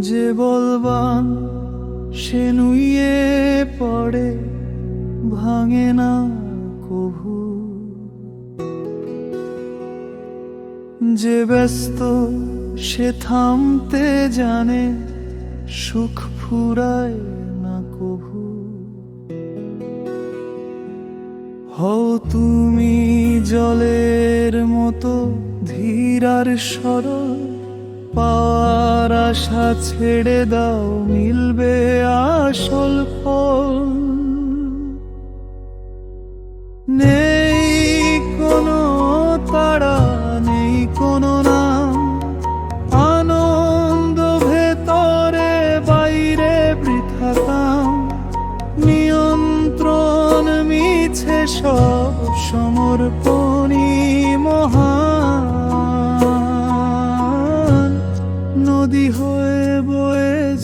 যে বলবান সে নুইয়ে পড়ে, ভাঙে না কভু। যে ব্যস্ত সে থামতে জানে, সুখ ফুরায় না কভু। হও তুমি জলের মতো ধীর আর সরল পাওয়ার আশা ছেড়ে দাও, মিলবে আসল ফল। নেই কোনো তারা নেই কোনো নাম। আনন্দ ভেতরে, বাইরে বৃথা নিয়ন্ত্রণ মিছে সব সমর্পণী মহা নদী হয়ে বয়ে